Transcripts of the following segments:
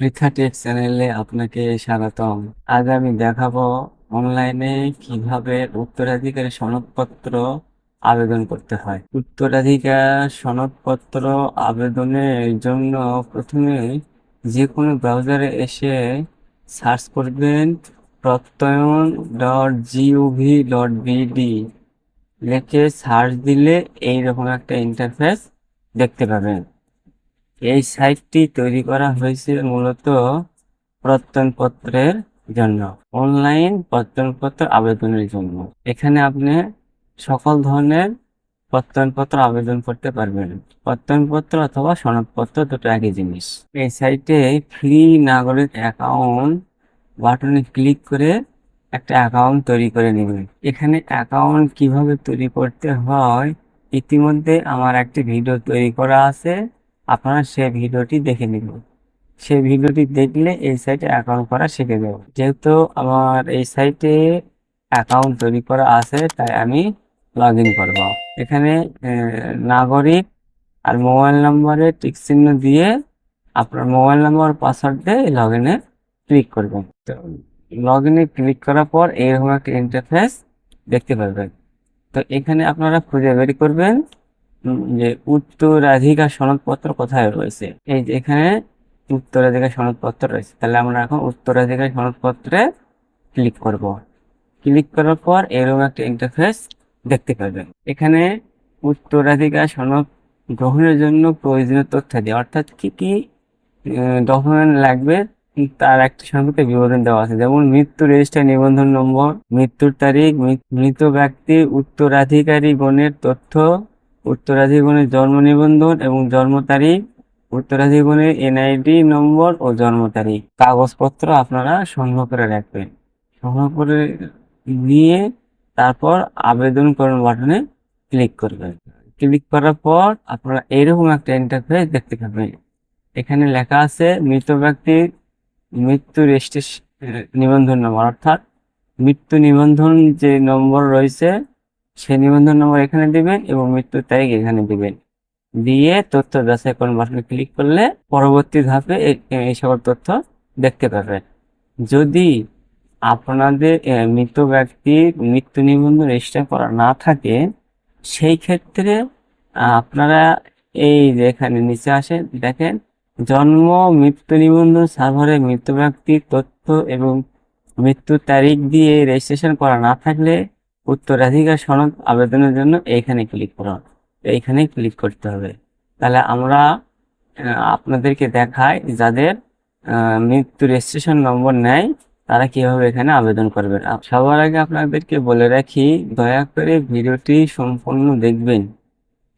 পৃথা চ্যানেলে আপনাকে স্বাগতম। আজ আমি দেখাবো অনলাইনে কীভাবে উত্তরাধিকারী সনদপত্র আবেদন করতে হয়। উত্তরাধিকার সনদপত্র আবেদনের জন্য প্রথমে যে কোনো ব্রাউজারে এসে সার্চ করবেন Prottoyon dot gov dot BD লিখে সার্চ দিলে এইরকম একটা ইন্টারফেস দেখতে পাবেন। এই সাইটটি তৈরি করা হয়েছে মূলত প্রত্যয়নপত্রের জন্য, অনলাইন প্রত্যয়নপত্র আবেদনের জন্য। এখানে আপনি সকল ধরনের প্রত্যয়নপত্র আবেদন করতে পারবেন। প্রত্যয়নপত্র অথবা সনদপত্র দুটো একই জিনিস। এই সাইটে ফ্রি নাগরিক অ্যাকাউন্ট বাটনে ক্লিক করে একটা অ্যাকাউন্ট তৈরি করে নেবেন। এখানে অ্যাকাউন্ট কীভাবে তৈরি করতে হয়, ইতিমধ্যে আমার একটি ভিডিও তৈরি করা আছে। আপনারা সেই ভিডিওটি দেখে নিন সেই ভিডিওটি দেখলে এই সাইটে অ্যাকাউন্ট করা শিখে যাব যেহেতু আমার এই সাইটে অ্যাকাউন্ট তৈরি করা আছে, তাই আমি লগ ইন করব। এখানে নাগরিক আর মোবাইল নম্বরে টিক চিহ্ন দিয়ে আপনার মোবাইল নম্বর পাসওয়ার্ড দিয়ে লগ ইনে ক্লিক করবেন। লগ ইনে ক্লিক করার পর এরকম একটা ইন্টারফেস দেখতে পারবেন। তো এখানে আপনারা খুঁজে বের করবেন। যে উত্তরাধিকার সনদপত্র কোথায় রয়েছে? এই যে এখানে উত্তরাধিকার সনদপত্র রয়েছে। তাহলে আমরা এখন উত্তরাধিকার সনদপত্রে ক্লিক করব। ক্লিক করার পর এরকম একটা ইন্টারফেস দেখতে পাবেন। এখানে উত্তরাধিকার সনদ গ্রহণের জন্য প্রয়োজনীয় তথ্য তথ্যাদি অর্থাৎ কি কি ডকুমেন্ট লাগবে, তার একটা সম্পর্কে বিবরণ দেওয়া আছে। যেমন মৃত্যু রেজিস্টার নিবন্ধন নম্বর, মৃত্যুর তারিখ মৃত ব্যক্তি উত্তরাধিকারী গণের তথ্য উত্তরাধিকারীর জন্ম নিবন্ধন এবং জন্ম তারিখ উত্তরাধিকারীর এনআইডি নম্বর ও জন্ম তারিখ। কাগজপত্র আপনারা সংগ্রহ করে রাখবেন। সংগ্রহ করে নিয়ে তারপর আবেদন করুন বাটনে ক্লিক করবেন। ক্লিক করার পর আপনারা এরকম একটা ইন্টারফেস দেখতে পাবেন। এখানে লেখা আছে, মৃত ব্যক্তির মৃত্যু রেজিস্ট্রেশন নিবন্ধন নম্বর অর্থাৎ মৃত্যু নিবন্ধন যে নম্বর রয়েছে সেই নিবন্ধন নম্বর এখানে দিবেন এবং মৃত্যুর তারিখ এখানে দিবেন। দিয়ে তথ্য যাচাই করুন বাটনে ক্লিক করলে পরবর্তী ধাপে এই- সকল তথ্য দেখতে পাবেন। যদি আপনাদের মৃত ব্যক্তির মৃত্যু নিবন্ধন রেজিস্টার করা না থাকে, সেই ক্ষেত্রে আপনারা এই যে এখানে নিচে আসে, দেখেন, জন্ম, মৃত্যু নিবন্ধন, সার্ভারে মৃত ব্যক্তির তথ্য এবং মৃত্যুর তারিখ দিয়ে রেজিস্ট্রেশন করা না থাকলে উত্তরাধিকার সনদ আবেদনের জন্য এইখানে ক্লিক করুন এইখানে ক্লিক করতে হবে। তাহলে আমরা আপনাদেরকে দেখাই যাদের মৃত্যু রেজিস্ট্রেশন নম্বর নেয় তারা কীভাবে এখানে আবেদন করবেন সবার আগে আপনাদেরকে বলে রাখি, দয়া করে ভিডিওটি সম্পূর্ণ দেখবেন।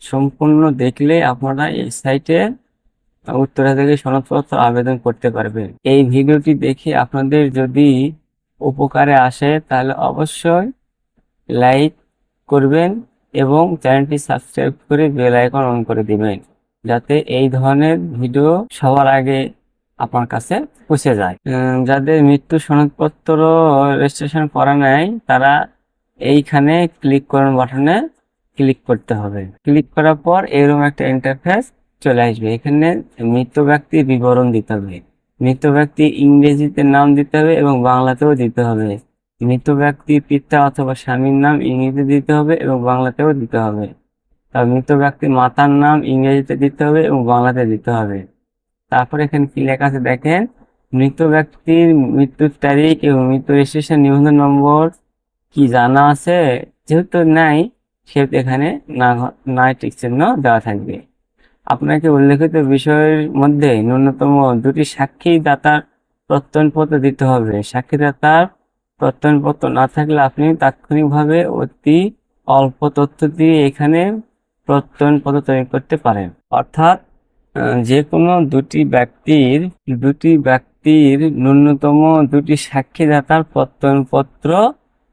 সম্পূর্ণ দেখলে আপনারা এই সাইটে উত্তরাধিকারী সনদপত্র আবেদন করতে পারবেন। এই ভিডিওটি দেখে আপনাদের যদি উপকারে আসে, তাহলে অবশ্যই লাইক করবেন এবং চ্যানেলটি সাবস্ক্রাইব করে বেল আইকন অন করে দিবেন, যাতে এই ধরনের ভিডিও সবার আগে আপনার কাছে পৌঁছে যায়। যাদের মৃত্যু সনদপত্র রেজিস্ট্রেশন করা নাই, তারা এইখানে ক্লিক করুন বাটনে ক্লিক করতে হবে। ক্লিক করার পর এরকম একটা ইন্টারফেস চলে আসবে। এখানে মৃত ব্যক্তির বিবরণ দিতে হবে। মৃত ব্যক্তি ইংরেজিতে নাম দিতে হবে এবং বাংলাতেও দিতে হবে। মৃত ব্যক্তির পিতা অথবা স্বামীর নাম ইংরেজিতে দিতে হবে এবং বাংলাতেও দিতে হবে। তার মৃত ব্যক্তির মাতার নাম ইংরেজিতে দিতে হবে এবং বাংলাতে দিতে হবে। তারপর এখানে কি লেখা আছে দেখেন? মৃত ব্যক্তির মৃত্যুর তারিখ এবং মৃত্যু রেজিস্ট্রেশন নিবন্ধন নম্বর কি জানা আছে? যেহেতু নাই, সেহেতু এখানে না নাই টিক চিহ্ন দেওয়া থাকবে। আপনাকে উল্লেখিত বিষয়ের মধ্যে ন্যূনতম দুটি সাক্ষী দাতার প্রত্যয়নপত্র দিতে হবে। সাক্ষীদাতার প্রত্যয়নপত্র না থাকলে আপনি তাৎক্ষণিকভাবে অতি অল্প তথ্য দিয়ে এখানে প্রত্যয়নপত্র তৈরি করতে পারেন। অর্থাৎ যে কোনো দুটি ব্যক্তির দুটি ব্যক্তির ন্যূনতম দুটি সাক্ষীদাতার প্রত্যয়নপত্র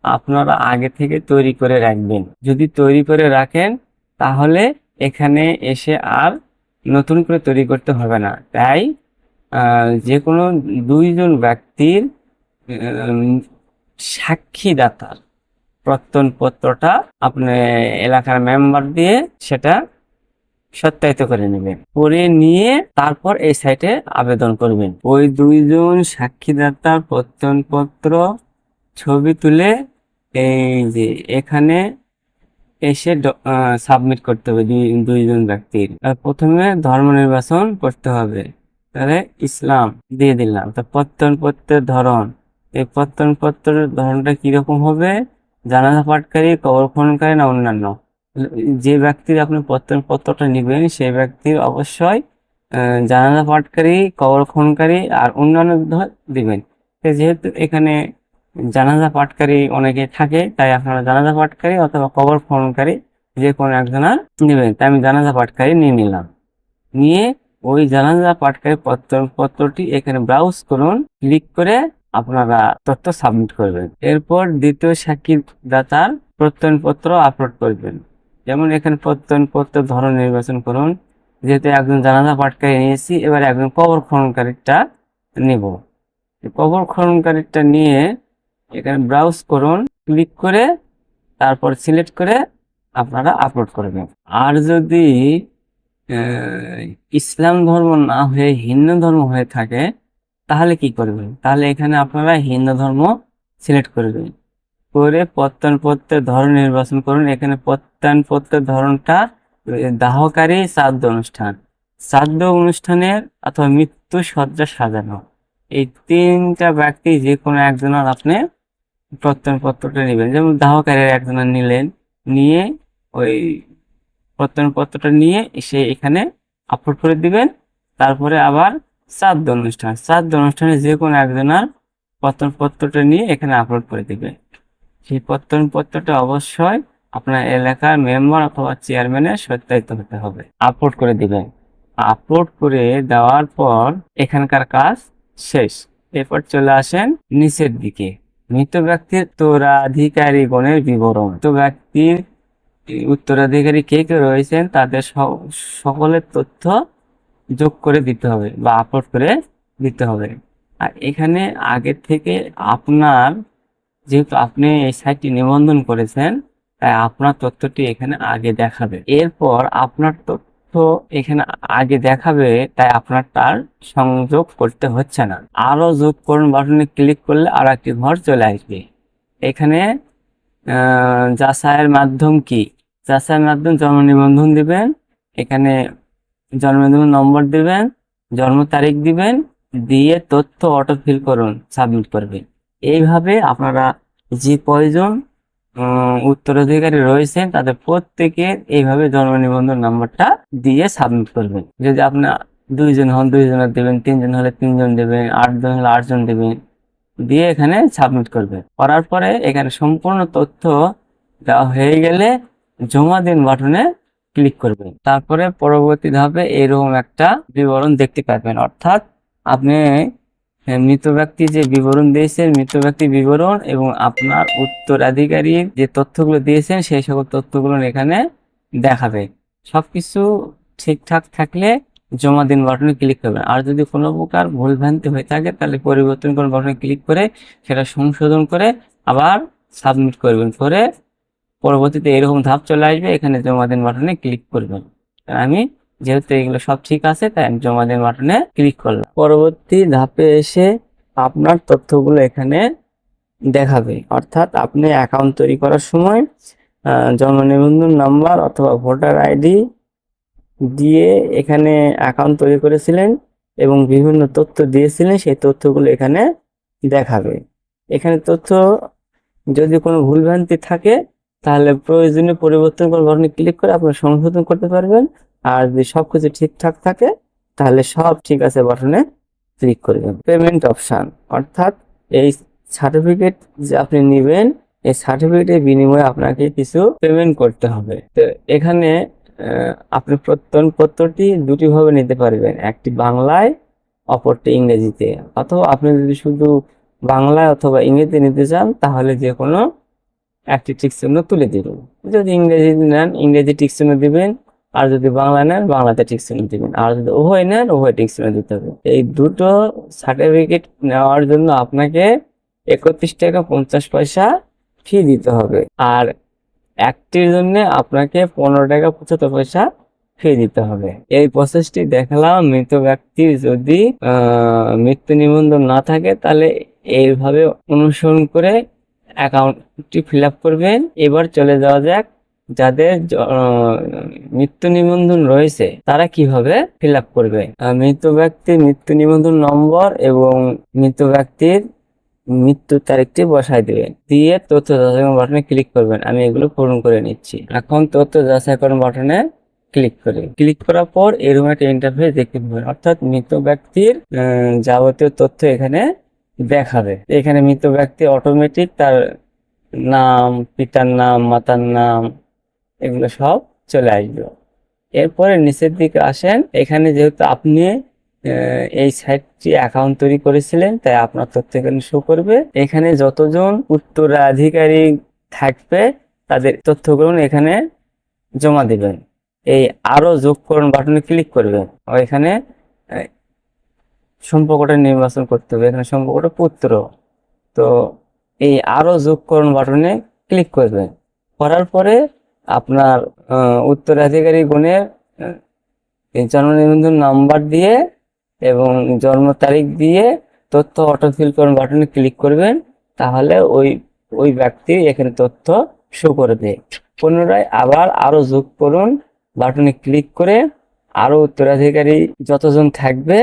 আপনারা আগে থেকে তৈরি করে রাখবেন। যদি তৈরি করে রাখেন, তাহলে এখানে এসে আর নতুন করে তৈরি করতে হবে না। তাই যে কোনো দুইজন ব্যক্তির সাক্ষীদাতার প্রত্যয়নপত্রটা আপনি এলাকার মেম্বার দিয়ে সেটা সত্যায়িত করে নেবেন। করে নিয়ে তারপর এই সাইটে আবেদন করবেন। ওই দুইজন সাক্ষীদাতার প্রত্যয়নপত্র, ছবি তুলে এই যে এখানে এসে সাবমিট করতে হবে দুই, দুইজন ব্যক্তির। প্রথমে ধর্ম নির্বাচন করতে হবে। তাহলে ইসলাম দিয়ে দিলাম। তো প্রত্যয়নপত্রের ধরন এই প্রত্যয়নপত্রের ধরনটা কীরকম হবে? জানাজা পাটকারী কবর খননকারী না অন্যান্য? যে ব্যক্তির আপনি প্রত্যয়নপত্রটা নেবেন সেই ব্যক্তির অবশ্যই জানাজা পাঠকারী কবর খননকারী আর অন্যান্য দিবেন। যেহেতু এখানে জানাজা পাটকারী অনেকে থাকে, তাই আপনারা জানাজা পাটকারী অথবা কবর খননকারী যে কোনো একজনা নেবেন। তাই আমি জানাজা পাটকারী নিয়ে নিলাম। নিয়ে ওই জানাজা পাঠকারী পত্রটি এখানে ব্রাউজ করুন ক্লিক করে আপনারা তথ্য সাবমিট করবেন। এরপর দ্বিতীয় সাক্ষীদাতার প্রত্যয়নপত্র আপলোড করবেন। যেমন এখানে প্রত্যয়নপত্র ধরন নির্বাচন করুন। যেহেতু একজন জানাজা পাঠকারী নিয়েছি এবার একজন কবর খননকারীটা নেব। কবর খননকারীটা নিয়ে এখানে ব্রাউজ করুন ক্লিক করে তারপর সিলেক্ট করে আপনারা আপলোড করবেন। আর যদি ইসলাম ধর্ম না হয়ে, হিন্দু ধর্ম হয়ে থাকে তাহলে কি করবেন? তাহলে এখানে আপনারা হিন্দু ধর্ম সিলেক্ট করবেন করে প্রত্যয়নপত্রের ধরন নির্বাচন করুন। এখানে প্রত্যয়নপত্রের ধরনটা দাহকারী শ্রাদ্ধ অনুষ্ঠান। শ্রাদ্ধ অনুষ্ঠানের অথবা মৃত্যু সজ্জা সাজানো। এই তিনটা ব্যক্তি যে কোনো একজনের আপনি প্রত্যয়নপত্রটা নেবেন। যেমন দাহকারীর একজনের নিলেন, নিয়ে ওই প্রত্যয়নপত্রটা নিয়ে এসে এখানে আপলোড করে দিবেন। তারপরে আবার শ্রাদ্ধ অনুষ্ঠান। শ্রাদ্ধ অনুষ্ঠানে যে কোনো একজনের প্রত্যয়নপত্রটা নিয়ে এখানে আপলোড করে দিবেন সেই প্রত্যয়নপত্রটা অবশ্যই আপনার এলাকার মেম্বার অথবা চেয়ারম্যানের সত্যায়িত হতে হবে। আপলোড করে দিবেন। আপলোড করে দেওয়ার পর এখানকার কাজ শেষ। এরপর চলে আসেন নিচের দিকে। মৃত ব্যক্তির উত্তরাধিকারীগণের বিবরণ। মৃত ব্যক্তির উত্তরাধিকারী কে কে রয়েছেন? তাদের সকলের তথ্য যোগ করে দিতে হবে বা আপলোড করে দিতে হবে। আর এখানে আগে থেকে আপনার, যেহেতু আপনি এই সাইটটি নিবন্ধন করেছেন, তাই আপনার তথ্যটি এখানে আগে দেখাবে। এরপর আপনার তথ্য এখানে আগে দেখাবে, তাই আপনার তার সংযোগ করতে হচ্ছে না। আরও যোগ করুন বাটনে ক্লিক করলে আর একটি ঘর চলে আসবে। এখানে যাচাইয়ের মাধ্যম কি? যাচাইয়ের মাধ্যম জন্ম নিবন্ধন দিবেন। এখানে জন্ম নিবন্ধন নম্বর দিবেন, জন্ম তারিখ দিবেন, দিয়ে তথ্য অটো ফিল করুন সাবমিট করবেন। এইভাবে আপনারা যে কয়জন উত্তরাধিকারী রয়েছেন, তাদের প্রত্যেকের এইভাবে জন্ম নিবন্ধন নাম্বারটা দিয়ে সাবমিট করবেন। যদি আপনার দুইজন হন, দুইজনের দেবেন, তিনজন হলে তিনজন দেবেন, আটজন হলে আটজন দেবেন, দিয়ে এখানে সাবমিট করবেন। করার পরে এখানে সম্পূর্ণ তথ্য দেওয়া হয়ে গেলে জমা দিন বাটনে ক্লিক করবেন। তারপরে পরবর্তী ধাপে এরকম একটা বিবরণ দেখতে পাবেন অর্থাৎ আপনি মৃত ব্যক্তি যে বিবরণ দিয়েছেন মৃত ব্যক্তি বিবরণ এবং আপনার উত্তরাধিকারীর যে তথ্যগুলো দিয়েছেন, সেই সকল তথ্যগুলো এখানে দেখাবে। সবকিছু ঠিকঠাক থাকলে জমা দিন বাটনে ক্লিক করবেন। আর যদি কোনো প্রকার ভুলভ্রান্তি হয়ে থাকে, তাহলে পরিবর্তন কোন বাটনে ক্লিক করে সেটা সংশোধন করে আবার সাবমিট করবেন। করে পরবর্তীতে এরকম ধাপ চলে আসবে, এখানে জমা দিন বাটনে ক্লিক করবেন। আমি যেহেতু এগুলো সব ঠিক আছে, তাই আমি জমা দিন বাটনে ক্লিক করলাম। পরবর্তী ধাপে এসে আপনার তথ্যগুলো এখানে দেখাবে। অর্থাৎ আপনি অ্যাকাউন্ট তৈরি করার সময় জন্ম নিবন্ধন নাম্বার অথবা ভোটার আইডি দিয়ে এখানে অ্যাকাউন্ট তৈরি করেছিলেন এবং বিভিন্ন তথ্য দিয়েছিলেন, সেই তথ্যগুলো এখানে দেখাবে। এখানে তথ্য যদি কোনো ভুলভ্রান্তি থাকে তাহলে প্রয়োজনীয় পরিবর্তন বাটনে ক্লিক করে আপনি সংশোধন করতে পারবেন। আর যদি সবকিছু ঠিকঠাক থাকে, তাহলে সব ঠিক আছে বাটনে ক্লিক করবেন। পেমেন্ট অপশন অর্থাৎ এই সার্টিফিকেট যে আপনি নেবেন, এই সার্টিফিকেটের বিনিময়ে আপনাকে কিছু পেমেন্ট করতে হবে। তো এখানে আপনি প্রত্যয়নপত্রটি দুটি ভাবে নিতে পারবেন। একটি বাংলায়, অপরটি ইংরেজিতে। অথবা আপনি যদি শুধু বাংলায় অথবা ইংরেজিতে নিতে চান, তাহলে যে কোনো একটি টিক চিহ্ন তুলে দিবেন যদি ইংরেজি নেন, ইংরেজি টিক চিহ্ন দিবেন, আর যদি বাংলা নেন, বাংলাতে টিক চিহ্ন দিবেন। আর যদি উভয় নেন, উভয় টিক চিহ্ন দিতে হবে। এই দুটো সার্টিফিকেট নেওয়ার জন্য আপনাকে একত্রিশ টাকা পঞ্চাশ পয়সা ফি দিতে হবে। আর একটির জন্য আপনাকে পনেরো টাকা পঁচাত্তর পয়সা ফি দিতে হবে। এই প্রসেসটি দেখালাম। মৃত ব্যক্তির যদি মৃত্যু নিবন্ধন না থাকে, তাহলে এইভাবে অনুসরণ করে অ্যাকাউন্টটি ফিল করবেন। এবার চলে যাওয়া যাক যাদের মৃত্যু নিবন্ধন রয়েছে, তারা কীভাবে ফিল করবে? মৃত ব্যক্তির মৃত্যু নিবন্ধন নম্বর এবং মৃত ব্যক্তির মৃত্যুর তারিখটি বসাই দিবেন। দিয়ে তথ্য যাচাইকরণ বাটনে ক্লিক করবেন। আমি এগুলো পূরণ করে নিচ্ছি। এখন তথ্য যাচাইকরণ বাটনে ক্লিক করি। ক্লিক করার পর এরকম একটা ইন্টারফেস দেখতে পাবেন। অর্থাৎ মৃত ব্যক্তির যাবতীয় তথ্য এখানে দেখাবে। এখানে মৃত ব্যক্তি অটোমেটিক তার নাম, পিতার নাম, মাতার নাম, এগুলো সব চলে আসবে। এরপরে নিচের দিকে আসেন। এখানে যেহেতু আপনি এই সাইটটি অ্যাকাউন্ট তৈরি করেছিলেন, তাই আপনার তথ্য এখানে শো করবে। এখানে যতজন উত্তরাধিকারী থাকবে, তাদের তথ্যগুলো এখানে জমা দিবেন। এই আরও যোগকরণ বাটনে ক্লিক করবেন। এখানে সম্পর্কটা নির্বাচন করতে হবে। এখানে সম্পর্কটা পুত্র তো এই আরও যোগকরণ বাটনে ক্লিক করবেন। করার পরে আপনার উত্তরাধিকারী গুণের জন্ম নিবন্ধন নাম্বার দিয়ে এবং জন্ম তারিখ দিয়ে তথ্য অটোফিলকরণ বাটনে ক্লিক করবেন। তাহলে ওই ওই ব্যক্তির এখানে তথ্য শো করবে পুনরায় আবার আরও যোগ করুন বাটনে ক্লিক করে আরও উত্তরাধিকারী যতজন থাকবে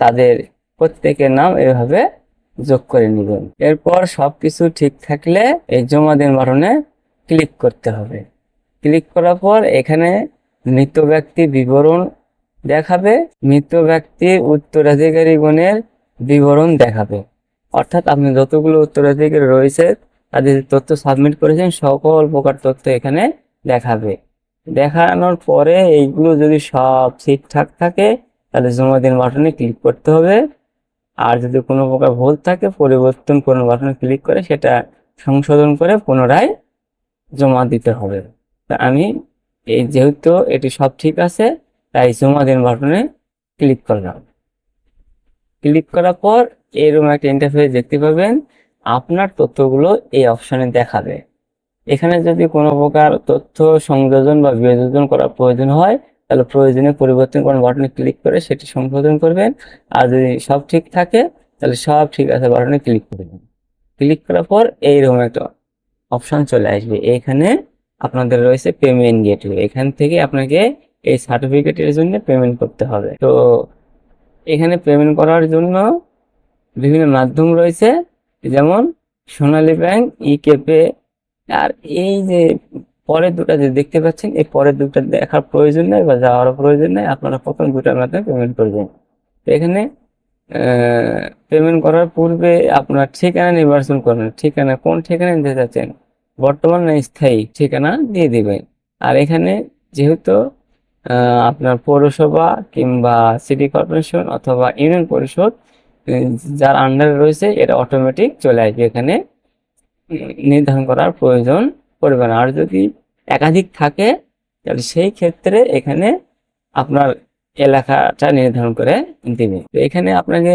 তাদের প্রত্যেকের নাম এভাবে যোগ করে নেবেন। এরপর সবকিছু ঠিক থাকলে এই জমা দিন বাটনে ক্লিক করতে হবে। ক্লিক করার পর এখানে মৃত ব্যক্তি বিবরণ দেখাবে। মৃত ব্যক্তির উত্তরাধিকারী গণের বিবরণ দেখাবে। অর্থাৎ আপনি যতগুলো উত্তরাধিকারী রয়েছে, তাদের তথ্য সাবমিট করেছেন, সকল প্রকার তথ্য এখানে দেখাবে। দেখানোর পরে এইগুলো যদি সব ঠিকঠাক থাকে তাহলে জমা দিন বাটনে ক্লিক করতে হবে। আর যদি কোনো প্রকার ভুল থাকে, পরিবর্তন কোনো বাটনে ক্লিক করে সেটা সংশোধন করে পুনরায় জমা দিতে হবে। তা আমি এই যেহেতু এটি সব ঠিক আছে, তাই জমা দিন বাটনে ক্লিক করলাম। ক্লিক করার পর এরকম একটা ইন্টারফেস দেখতে পাবেন। আপনার তথ্যগুলো এই অপশনে দেখাবে। এখানে যদি কোনো প্রকার তথ্য সংযোজন বা বিয়োজন করার প্রয়োজন হয় তাহলে প্রয়োজনীয় পরিবর্তন কোন বাটনে ক্লিক করে সেটি সংশোধন করবেন। আর যদি সব ঠিক থাকে, তাহলে সব ঠিক আছে বাটনে ক্লিক করবেন ক্লিক করার পর এইরকম একটা অপশন চলে আসবে। এখানে আপনাদের রয়েছে পেমেন্ট গেটওয়ে এখান থেকে আপনাকে এই সার্টিফিকেটের জন্য পেমেন্ট করতে হবে। তো এখানে পেমেন্ট করার জন্য বিভিন্ন মাধ্যম রয়েছে। যেমন সোনালী ব্যাংক ইকেপে আর এই যে পরের দুটো যে দেখতে পাচ্ছেন, এই পরের দুটো দেখার প্রয়োজন নেই বা যাওয়ার প্রয়োজন নেই, আপনারা প্রথম দুটার মাধ্যমে পেমেন্ট করবেন তো এখানে পেমেন্ট করার পূর্বে আপনার ঠিকানা নির্বাচন করবেন ঠিকানা, কোন ঠিকানা দিতে চাচ্ছেন? বর্তমান স্থায়ী? ঠিকানা দিয়ে দিবেন। আর এখানে যেহেতু আপনার পৌরসভা কিংবা সিটি কর্পোরেশন অথবা ইউনিয়ন পরিষদ যার আন্ডারে রয়েছে, এটা অটোমেটিক চলে আসবে। এখানে, নির্ধারণ করার প্রয়োজন না আর যদি একাধিক থাকে, তাহলে সেই ক্ষেত্রে এখানে আপনার এলাকাটা নির্ধারণ করে দিবে। তো এখানে আপনাকে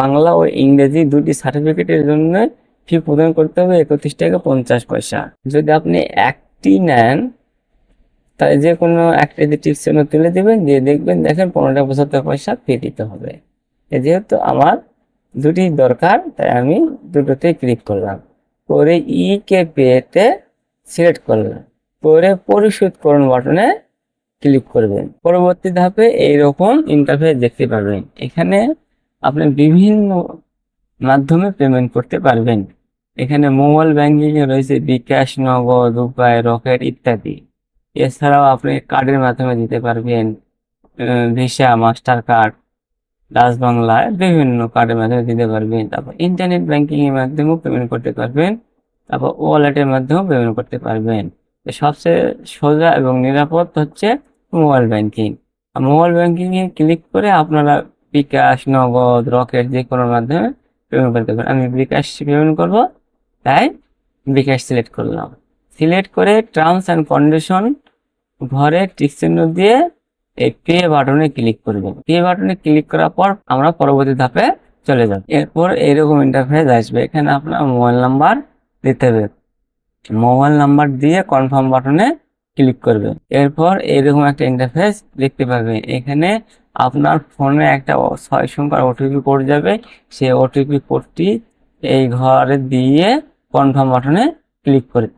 বাংলা ও ইংরেজি দুটি সার্টিফিকেটের জন্য ফি প্রদান করতে হবে একত্রিশ টাকা পঞ্চাশ পয়সা। যদি আপনি একটি নেন তাই যে কোনো একটা যে টিপস তুলে দেবেন, দিয়ে দেখবেন দেখেন পনেরোটা পঁচাত্তর পয়সা ফি দিতে হবে। যেহেতু আমার দুটি দরকার, তাই আমি দুটোতেই ক্লিক করলাম। করে ই কে পেতে সিলেক্ট করবেন করে পরিশোধ করুন বাটনে ক্লিক করবেন। পরবর্তী ধাপে এইরকম ইন্টারফেস দেখতে পারবেন। এখানে আপনি বিভিন্ন মাধ্যমে পেমেন্ট করতে পারবেন। এখানে মোবাইল ব্যাংকিং এ রয়েছে বিকাশ, নগদ উপায় রকেট ইত্যাদি। এছাড়াও আপনি কার্ডের মাধ্যমে দিতে পারবেন ভিসা মাস্টার কার্ড ডাচ বাংলায় বিভিন্ন কার্ডের মাধ্যমে দিতে পারবেন। তারপর ইন্টারনেট ব্যাংকিং এর মাধ্যমেও পেমেন্ট করতে পারবেন। তারপর ওয়ালেটের মাধ্যমেও পেমেন্ট করতে পারবেন। সবচেয়ে সোজা এবং নিরাপদ হচ্ছে মোবাইল ব্যাংকিং মোবাইল ব্যাংকিংয়ে ক্লিক করে আপনারা বিকাশ, নগদ রকেট যে কোনো মাধ্যমে পেমেন্ট করতে পারেন। আমি বিকাশ পেমেন্ট করব, তাই বিকাশ সিলেক্ট করলাম। সিলেক্ট করে টার্মস অ্যান্ড কন্ডিশন ঘরে টিক চিহ্ন দিয়ে এই পে বাটনে ক্লিক করবেন পে বাটনে ক্লিক করার পর আমরা পরবর্তী ধাপে চলে যাব। এরপর এরকম ইন্টারফেস আসবে। এখানে আপনার মোবাইল নাম্বার দিতে হবে। মোবাইল নাম্বার দিয়ে কনফার্ম বাটনে ক্লিক করবেন এরপর এরকম একটা ইন্টারফেস দেখতে পাবেন এখানে আপনার ফোনে একটা ছয় সংখ্যার ওটিপি কোড যাবে। সেই ওটিপি কোডটি এই ঘরে দিয়ে কনফার্ম বাটনে ক্লিক করে।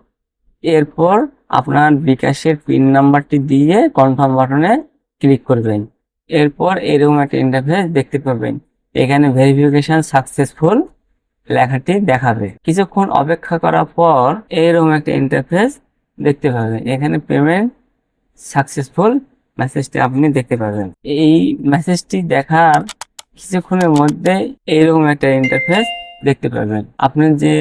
এরপর আপনার বিকাশের পিন নাম্বারটি দিয়ে কনফার্ম বাটনে ক্লিক করবেন। এরপর এরকম একটা ইন্টারফেস দেখতে পাবেন। এখানে ভেরিফিকেশন সাকসেসফুল লেখাটি দেখাবে। কিছুক্ষণ অপেক্ষা করার পর এরকম একটা ইন্টারফেস দেখতে পাবেন। এখানে পেমেন্ট সাকসেসফুল মেসেজটি আপনি দেখতে পাবেন। এই মেসেজটি দেখার কিছুক্ষণের মধ্যে এইরকম একটা ইন্টারফেস দেখতে পাবেন। আপনি যে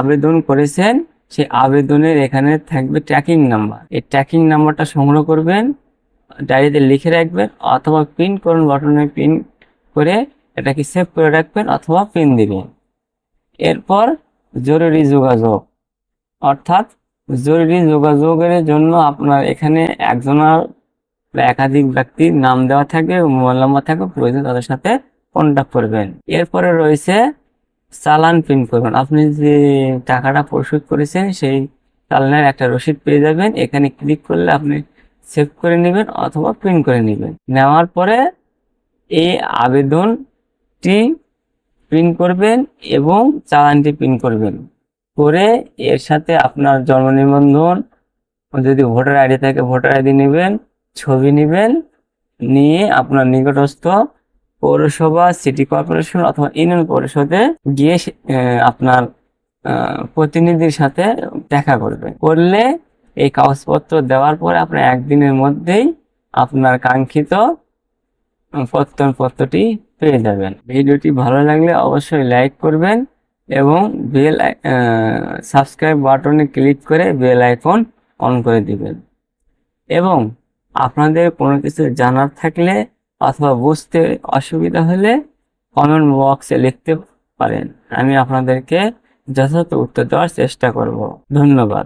আবেদন করেছেন, সেই আবেদনের এখানে থাকবে ট্র্যাকিং নাম্বার এই ট্র্যাকিং নাম্বারটা সংগ্রহ করবেন ডায়েরিতে লিখে রাখবেন, অথবা প্রিন্ট করুন বাটনে প্রিন্ট করে এটাকে সেভ করে রাখবেন অথবা পিন দিবেন। এরপর জরুরি যোগাযোগ। অর্থাৎ জরুরি যোগাযোগের জন্য আপনার এখানে একজনের একাধিক ব্যক্তির নাম দেওয়া থাকবে মোবাইল নাম্বার থাকবে। প্রয়োজন তাদের সাথে কন্ট্যাক্ট করবেন। এরপরে রয়েছে চালান প্রিন্ট করবেন। আপনি যে টাকাটা পরিশোধ করেছেন, সেই চালানের একটা রসিদ পেয়ে যাবেন। এখানে ক্লিক করলে আপনি সেভ করে নেবেন অথবা প্রিন্ট করে নেবেন। নেওয়ার পরে এই আবেদনটি প্রিন্ট করবেন এবং চালানটি প্রিন্ট করবেন। করে এর সাথে আপনার জন্ম নিবন্ধন, যদি ভোটার আইডি থাকে, ভোটার আইডি নেবেন, ছবি নেবেন, নিয়ে আপনার নিকটস্থ পৌরসভা, সিটি কর্পোরেশন অথবা ইউনিয়ন পরিষদে গিয়ে আপনার প্রতিনিধির সাথে দেখা করবেন করলে এই কাগজপত্র দেওয়ার পরে আপনার একদিনের মধ্যেই আপনার কাঙ্ক্ষিত প্রত্যয়নপত্রটি পেয়ে যাবেন। ভিডিওটি ভালো লাগলে অবশ্যই লাইক করবেন এবং বেল সাবস্ক্রাইব বাটনে ক্লিক করে বেল আইকন অন করে দিবেন। এবং আপনাদের কোনো কিছু জানার থাকলে অথবা বুঝতে অসুবিধা হলে কমেন্ট বক্সে লিখতে পারেন। আমি আপনাদেরকে যথাযথ উত্তর দেওয়ার চেষ্টা করব। ধন্যবাদ।